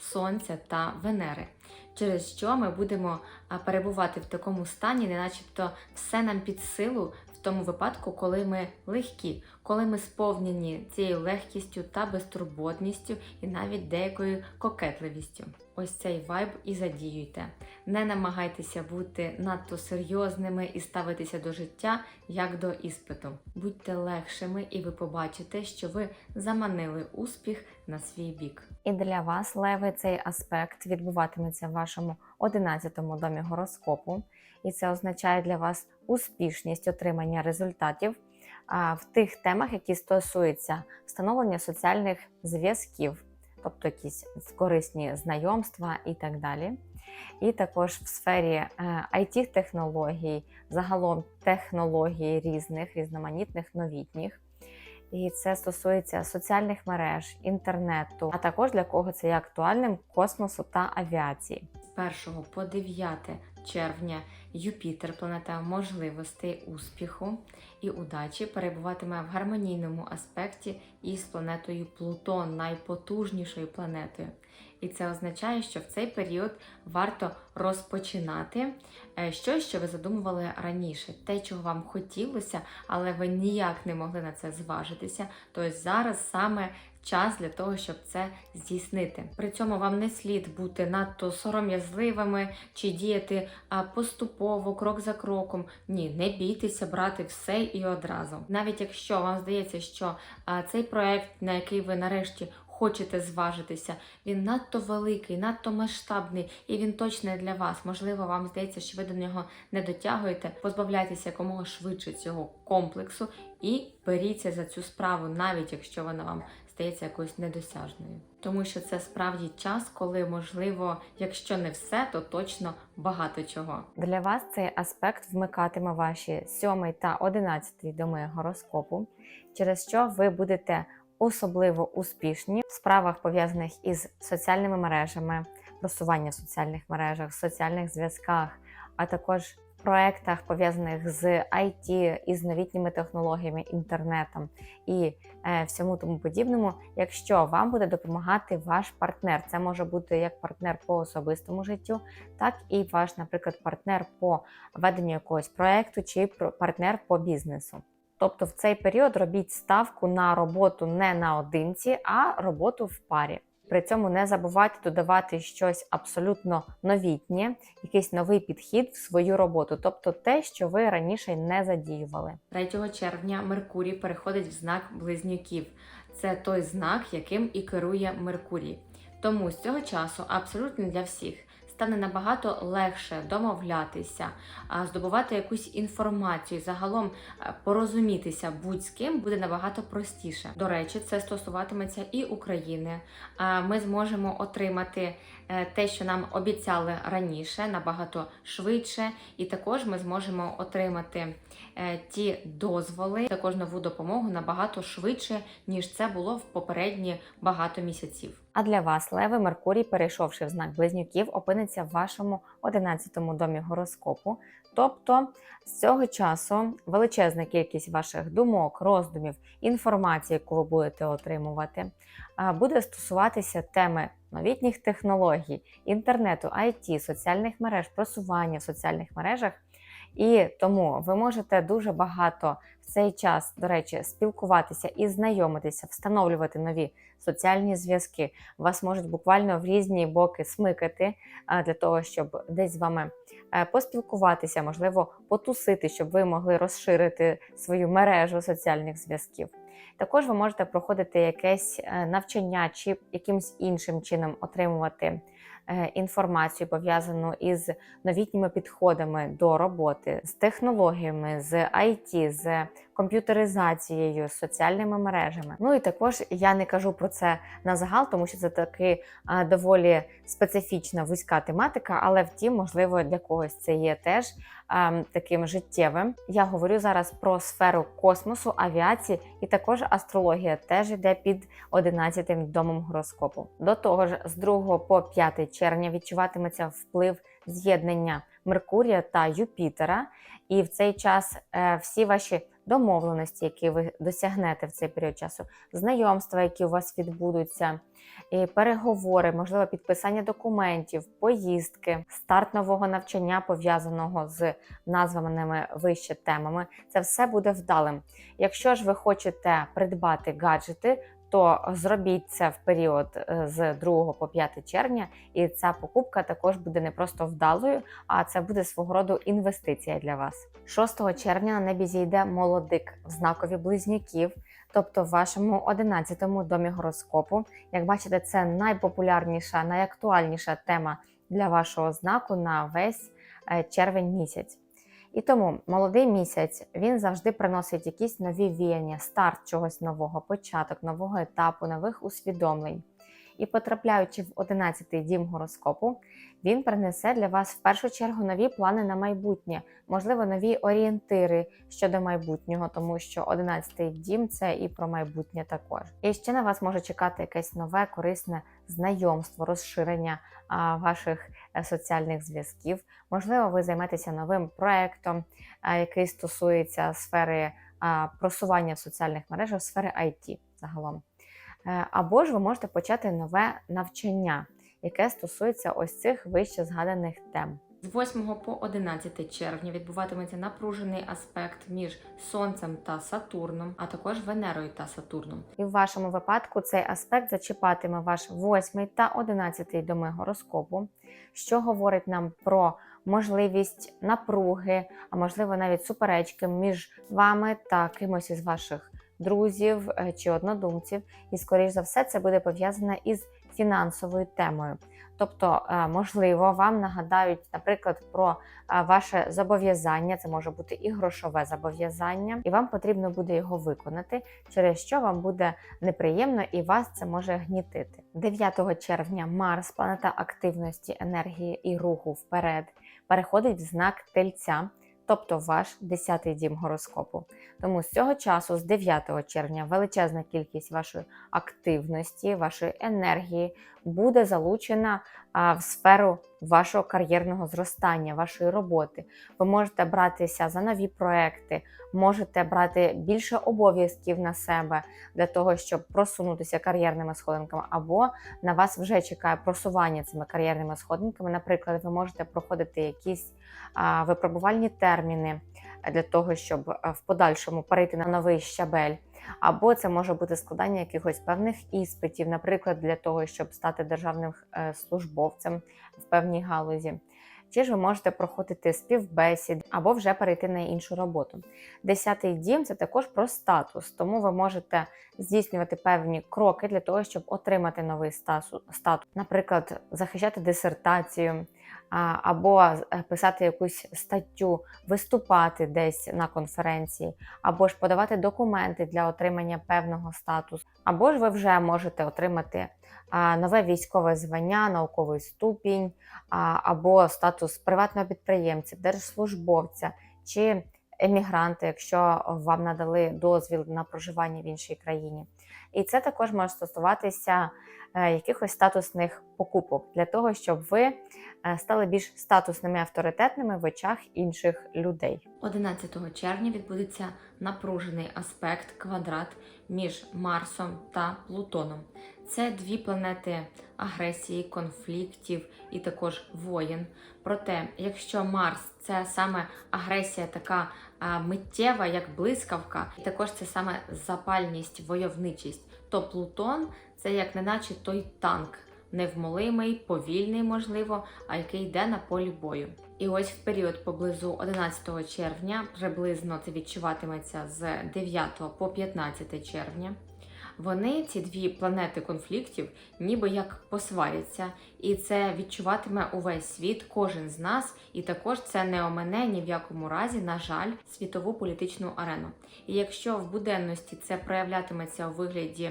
Сонця та Венери, через що ми будемо перебувати в такому стані, не начебто все нам під силу в тому випадку, коли ми легкі, коли ми сповнені цією легкістю та безтурботністю і навіть деякою кокетливістю. Ось цей вайб і задіюйте. Не намагайтеся бути надто серйозними і ставитися до життя як до іспиту. Будьте легшими, і ви побачите, що ви заманили успіх на свій бік. І для вас, леви, цей аспект відбуватиметься в вашому 11-му домі гороскопу, і це означає для вас успішність отримання результатів в тих темах, які стосуються встановлення соціальних зв'язків, тобто якісь корисні знайомства і так далі. І також в сфері it технологій загалом технологій різних, різноманітних, новітніх. І це стосується соціальних мереж, інтернету, а також для кого це є актуальним космосу та авіації. З 1 по 9 червня Юпітер, планета можливостей, успіху і удачі, перебуватиме в гармонійному аспекті із планетою Плутон, найпотужнішою планетою. І це означає, що в цей період варто розпочинати е, щось, що ви задумували раніше, те, чого вам хотілося, але ви ніяк не могли на це зважитися. То зараз саме час для того, щоб це здійснити. При цьому вам не слід бути надто сором'язливими чи діяти поступово, крок за кроком. Ні, не бійтеся брати все і одразу. Навіть якщо вам здається, що цей проект, на який ви нарешті хочете зважитися, він надто великий, надто масштабний, і він точно для вас. Можливо, вам здається, що ви до нього не дотягуєте. Позбавляйтеся якомога швидше цього комплексу і беріться за цю справу, навіть якщо вона вам стається якоюсь недосяжною. Тому що це справді час, коли можливо, якщо не все, то точно багато чого. Для вас цей аспект вмикатиме ваші 7 та 11 доми гороскопу, через що ви будете особливо успішні в справах пов'язаних із соціальними мережами, просування в соціальних мережах, соціальних зв'язках, а також в проектах пов'язаних з IT, із новітніми технологіями, інтернетом і е, всьому тому подібному, якщо вам буде допомагати ваш партнер. Це може бути як партнер по особистому життю, так і ваш, наприклад, партнер по веденню якогось проекту чи партнер по бізнесу. Тобто в цей період робіть ставку на роботу не наодинці, а роботу в парі. При цьому не забувайте додавати щось абсолютно новітнє, якийсь новий підхід в свою роботу, тобто те, що ви раніше не задіювали. 3 червня Меркурій переходить в знак близнюків. Це той знак, яким і керує Меркурій. Тому з цього часу абсолютно для всіх стане набагато легше домовлятися, здобувати якусь інформацію, загалом порозумітися будь з ким буде набагато простіше. До речі, це стосуватиметься і України. Ми зможемо отримати е, те, що нам обіцяли раніше, набагато швидше, і також ми зможемо отримати е, ті дозволи, також нову допомогу набагато швидше, ніж це було в попередні багато місяців. А для вас, Леви, Меркурій, перейшовши в знак близнюків, опиниться в вашому 11-му домі гороскопу. Тобто з цього часу величезна кількість ваших думок, роздумів, інформації, яку ви будете отримувати, буде стосуватися теми новітніх технологій, інтернету, IT, соціальних мереж, просування в соціальних мережах. І тому ви можете дуже багато в цей час, до речі, спілкуватися і знайомитися, встановлювати нові соціальні зв'язки. Вас можуть буквально в різні боки смикати для того, щоб десь з вами е, поспілкуватися, можливо, потусити, щоб ви могли розширити свою мережу соціальних зв'язків. Також ви можете проходити якесь е, навчання чи якимось іншим чином отримувати е, інформацію пов'язану із новітніми підходами до роботи, з технологіями, з IT, з комп'ютеризацією, соціальними мережами. Ну і також я не кажу про це на загал, тому що це таки доволі специфічна вузька тематика, але втім, можливо, для когось це є теж таким життєвим. Я говорю зараз про сферу космосу, авіації, і також астрологія теж йде під 11 домом гороскопу. До того ж, з 2 по 5 червня відчуватиметься вплив з'єднання Меркурія та Юпітера, і в цей час е, всі ваші домовленості, які ви досягнете в цей період часу, знайомства, які у вас відбудуться, переговори, можливо, підписання документів, поїздки, старт нового навчання пов'язаного з названими вище темами. Це все буде вдалим. Якщо ж ви хочете придбати гаджети, то зробіть це в період е, з 2 по 5 червня, і ця покупка також буде не просто вдалою, а це буде свого роду інвестиція для вас. 6 червня на небі зійде молодик в знакові близнюків, тобто в вашому 11-му домі гороскопу. Як бачите, це найпопулярніша, найактуальніша тема для вашого знаку на весь е, червень місяць. І тому молодий місяць він завжди приносить якісь нові віяння, старт чогось нового, початок нового етапу, нових усвідомлень. І потрапляючи в 11-й дім гороскопу, він принесе для вас в першу чергу нові плани на майбутнє, можливо, нові орієнтири щодо майбутнього, тому що 11-й дім це і про майбутнє також. І ще на вас може чекати якесь нове корисне знайомство, розширення ваших е, соціальних зв'язків. Можливо, ви займетеся новим проектом, який стосується сфери просування в соціальних мережах, сфери IT загалом. Е, Або ж ви можете почати нове навчання, яке стосується ось цих вище згаданих тем. З 8 по 11 червня відбуватиметься напружений аспект між Сонцем та Сатурном, а також Венерою та Сатурном. І в вашому випадку цей аспект зачіпатиме ваш 8 та 11 доми гороскопу, що говорить нам про можливість напруги, а можливо навіть суперечки між вами та кимось із ваших друзів е, чи однодумців, і, скоріш за все, це буде пов'язане із фінансовою темою. Тобто, е, можливо, вам нагадають, наприклад, про е, ваше зобов'язання, це може бути і грошове зобов'язання, і вам потрібно буде його виконати, через що вам буде неприємно і вас це може гнітити. 9 червня Марс, планета активності, енергії і руху вперед, переходить в знак тельця. Тобто ваш 10-й дім гороскопу. Тому з цього часу, з 9 червня, величезна кількість вашої активності, вашої енергії буде залучена в сферу вашого кар'єрного зростання, вашої роботи. Ви можете братися за нові проекти, можете брати більше обов'язків на себе для того, щоб просунутися кар'єрними сходинками, або на вас вже чекає просування цими кар'єрними сходинками. Наприклад, ви можете проходити якісь випробувальні терміни для того, щоб в подальшому перейти на новий щабель. Або це може бути складання якихось певних іспитів, наприклад, для того, щоб стати державним е, службовцем в певній галузі. Чи ж ви можете проходити співбесід або вже перейти на іншу роботу. Десятий дім це також про статус, тому ви можете здійснювати певні кроки для того, щоб отримати новий статус, наприклад, захищати дисертацію, або е, писати якусь статтю, виступати десь на конференції, або ж подавати документи для отримання певного статусу, або ж ви вже можете отримати нове військове звання, науковий ступінь, або статус приватного підприємця, держслужбовця чи емігранта, якщо вам надали дозвіл на проживання в іншій країні. І це також може стосуватися е, якихось статусних покупок для того, щоб ви е, стали більш статусними авторитетними в очах інших людей. 11 червня відбудеться напружений аспект квадрат між Марсом та Плутоном. Це дві планети агресії, конфліктів і також воєн. Проте, якщо Марс це саме агресія, така миттєва, як блискавка, і також це саме запальність, войовничість, то Плутон це як неначе той танк, невмолимий, повільний, можливо, а який йде на полі бою. І ось в період поблизу 11 червня, приблизно це відчуватиметься з 9 по 15 червня. Вони, ці дві планети конфліктів, ніби як посваряться, і це відчуватиме увесь світ, кожен з нас, і також це не омине ні в якому разі, на жаль, світову політичну арену. І якщо в буденності це проявлятиметься у вигляді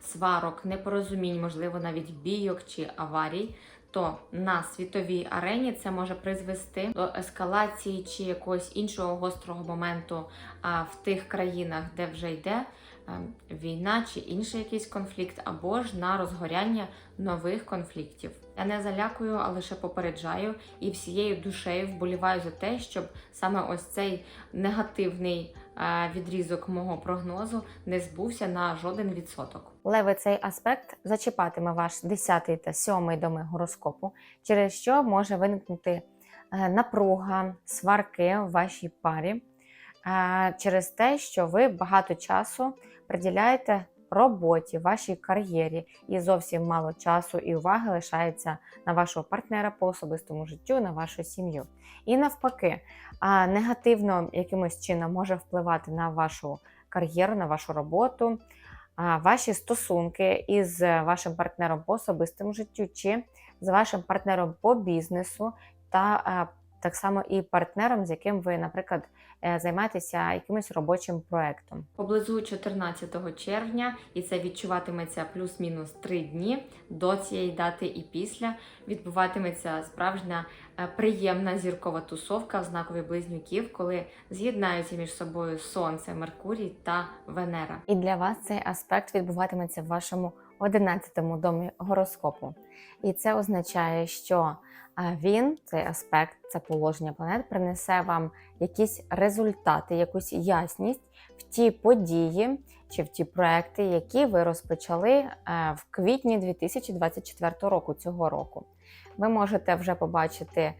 сварок, непорозумінь, можливо, навіть бійок чи аварій. То на світовій арені це може призвести до ескалації чи якогось іншого гострого моменту в тих країнах, де вже йде війна чи інший якийсь конфлікт, або ж на розгоряння нових конфліктів. Я не залякую, а лише попереджаю і всією душею вболіваю за те, щоб саме ось цей негативний е, відрізок мого прогнозу не збувся на жоден відсоток. Леве цей аспект зачіпатиме ваш 10 та 7 доми гороскопу, через що може виникнути е, напруга, сварки в вашій парі е, через те, що ви багато часу приділяєте роботі, вашій кар'єрі, і зовсім мало часу і уваги лишається на вашого партнера по особистому життю, на вашу сім'ю. І навпаки, негативно якимось чином може впливати на вашу кар'єру, на вашу роботу, ваші стосунки із вашим партнером по особистому життю чи з вашим партнером по бізнесу та так само і партнером, з яким ви, наприклад, е, займаєтеся якимось робочим проектом. Поблизу 14 червня, і це відчуватиметься плюс-мінус 3 дні до цієї дати і після відбуватиметься справжня е, приємна зіркова тусовка в знакові близнюків, коли з'єднаються між собою Сонце, Меркурій та Венера. І для вас цей аспект відбуватиметься в вашому 11-му домі гороскопу. І це означає, що а він, цей аспект, це положення планет, принесе вам якісь результати, якусь ясність в ті події чи в ті проекти, які ви розпочали е, в квітні 2024 року цього року. Ви можете вже побачити, е,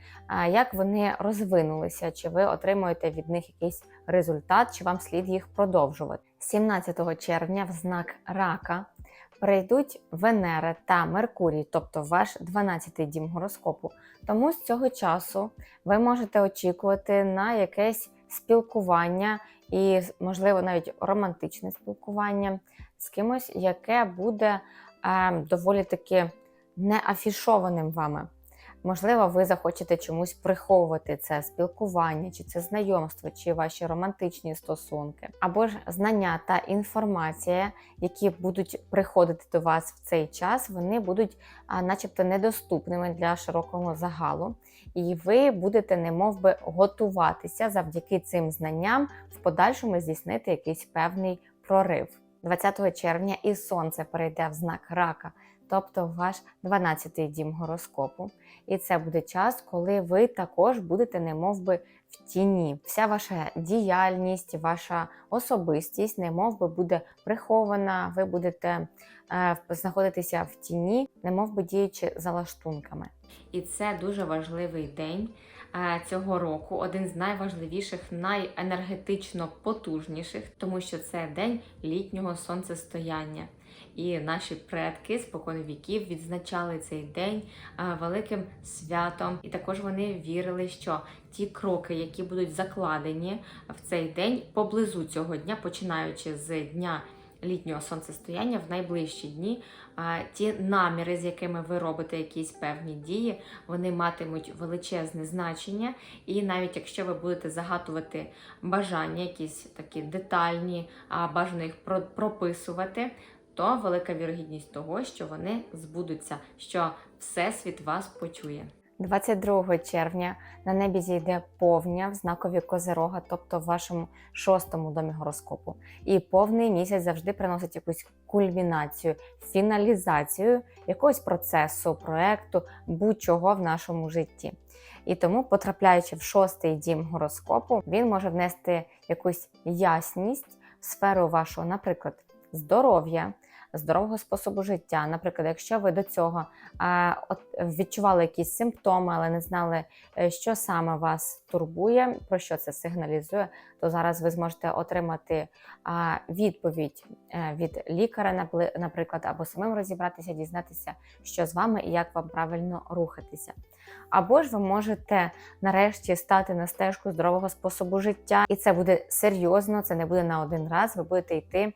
як вони розвинулися, чи ви отримуєте від них якийсь результат, чи вам слід їх продовжувати. 17 червня в знак рака прийдуть Венера та Меркурій, тобто ваш 12-й дім гороскопу. Тому з цього часу ви можете очікувати на якесь спілкування і, можливо, навіть романтичне спілкування з кимось, яке буде е, доволі таки неафішованим вами. Можливо, ви захочете чомусь приховувати це спілкування, чи це знайомство, чи ваші романтичні стосунки, або ж знання та інформація, які будуть приходити до вас в цей час, вони будуть, начебто, недоступними для широкого загалу, і ви будете немов би готуватися завдяки цим знанням в подальшому здійснити якийсь певний прорив. 20 червня і сонце перейде в знак рака, тобто ваш 12-й дім гороскопу. І це буде час, коли ви також будете немов би в тіні. Вся ваша діяльність, ваша особистість, немов би буде прихована, ви будете е, знаходитися в тіні, немов би діючи за лаштунками. І це дуже важливий день цього року, один з найважливіших, найенергетично потужніших, тому що це день літнього сонцестояння. І наші предки спокон віків відзначали цей день е, великим святом, і також вони вірили, що ті кроки, які будуть закладені в цей день поблизу цього дня, починаючи з дня літнього сонцестояння в найближчі дні, ті наміри, з якими ви робите якісь певні дії, вони матимуть величезне значення. І навіть якщо ви будете загадувати бажання, якісь такі детальні, бажано їх про- прописувати. То велика вірогідність того, що вони збудуться, що Всесвіт вас почує. 22 червня на небі зійде повня в знакові Козирога, тобто в вашому шостому домі гороскопу. І повний місяць завжди приносить якусь кульмінацію, фіналізацію якогось процесу, проекту, будь-чого в нашому житті. І тому, потрапляючи в шостий дім гороскопу, він може внести якусь ясність в сферу вашого, наприклад, здоров'я, здорового способу життя. Наприклад, якщо ви до цього от, відчували якісь симптоми, але не знали, е, що саме вас турбує, про що це сигналізує, то зараз ви зможете отримати відповідь е, від лікаря, наприклад, або самим розібратися, дізнатися, що з вами і як вам правильно рухатися. Або ж ви можете нарешті стати на стежку здорового способу життя, і це буде серйозно, це не буде на один раз. Ви будете йти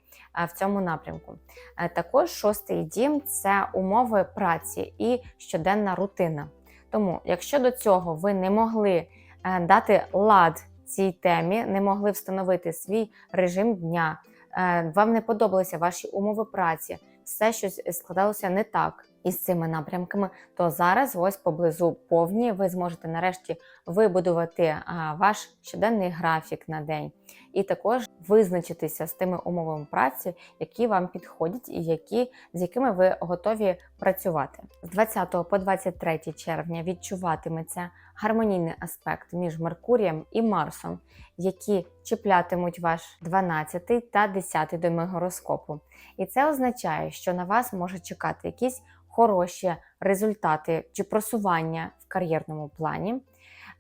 в цьому напрямку. Е, Також шостий дім це умови праці і щоденна рутина. Тому, якщо до цього ви не могли е, дати лад цій темі, не могли встановити свій режим дня, е, вам не подобалися ваші умови праці, все щось складалося не так із цими напрямками, то зараз ось поблизу повні ви зможете нарешті вибудувати ваш щоденний графік на день, і також визначитися з тими умовами праці, які вам підходять, і які з якими ви готові працювати. З 20 по 23 червня відчуватиметься гармонійний аспект між Меркурієм і Марсом, які чіплятимуть ваш 12 та 10 доми гороскопу. І це означає, що на вас може чекати якісь хороші результати чи просування в кар'єрному плані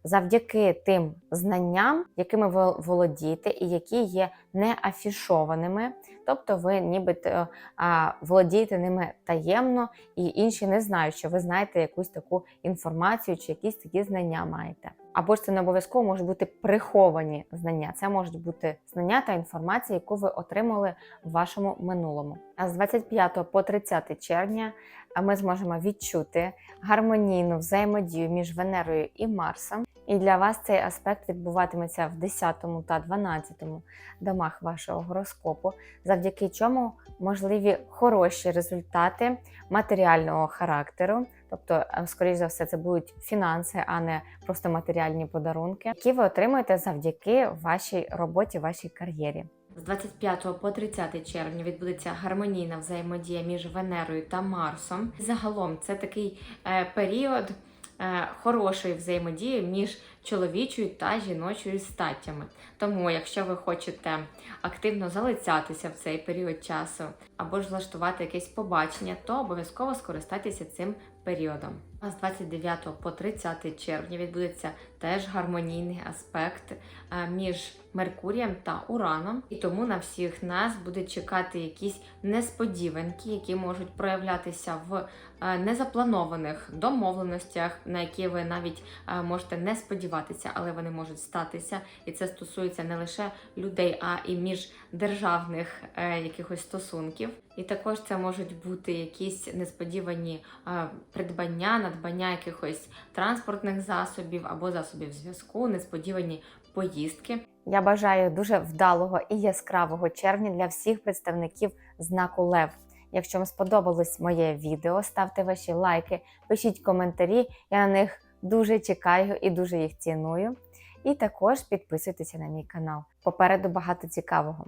завдяки тим знанням, якими ви володієте, і які є не афішованими. Тобто ви нібито а, володієте ними таємно, і інші не знають, що ви знаєте якусь таку інформацію чи якісь такі знання маєте. Або ж це не обов'язково можуть бути приховані знання. Це можуть бути знання та інформація, яку ви отримали в вашому минулому. А з 25 по 30 червня ми зможемо відчути гармонійну взаємодію між Венерою і Марсом. І для вас цей аспект відбуватиметься в 10 та 12 домах вашого гороскопу, завдяки чому можливі хороші результати матеріального характеру. Тобто, е, скоріш за все, це будуть фінанси, а не просто матеріальні подарунки, які ви отримуєте завдяки вашій роботі, вашій кар'єрі. З 25 по 30 червня відбудеться гармонійна взаємодія між Венерою та Марсом. Загалом це такий е, період е, хорошої взаємодії між чоловічою та жіночою статтями. Тому, якщо ви хочете активно залицятися в цей період часу або ж влаштувати якесь побачення, то обов'язково скористайтеся цим періодом. А з 29 по 30 червня відбудеться теж гармонійний аспект е, між Меркурієм та Ураном, і тому на всіх нас буде чекати якісь несподіванки, які можуть проявлятися в е, незапланованих домовленостях, на які ви навіть е, можете не сподіватися, але вони можуть статися. І це стосується не лише людей, а і міждержавних якихось стосунків. І також це можуть бути якісь несподівані придбання, надбання якихось транспортних засобів або засобів зв'язку, несподівані поїздки. Я бажаю дуже вдалого і яскравого червня для всіх представників знаку Лев. Якщо вам сподобалось моє відео, ставте ваші лайки, пишіть коментарі. Я на них дуже чекаю і дуже їх ціную. І також підписуйтеся на мій канал. Попереду багато цікавого.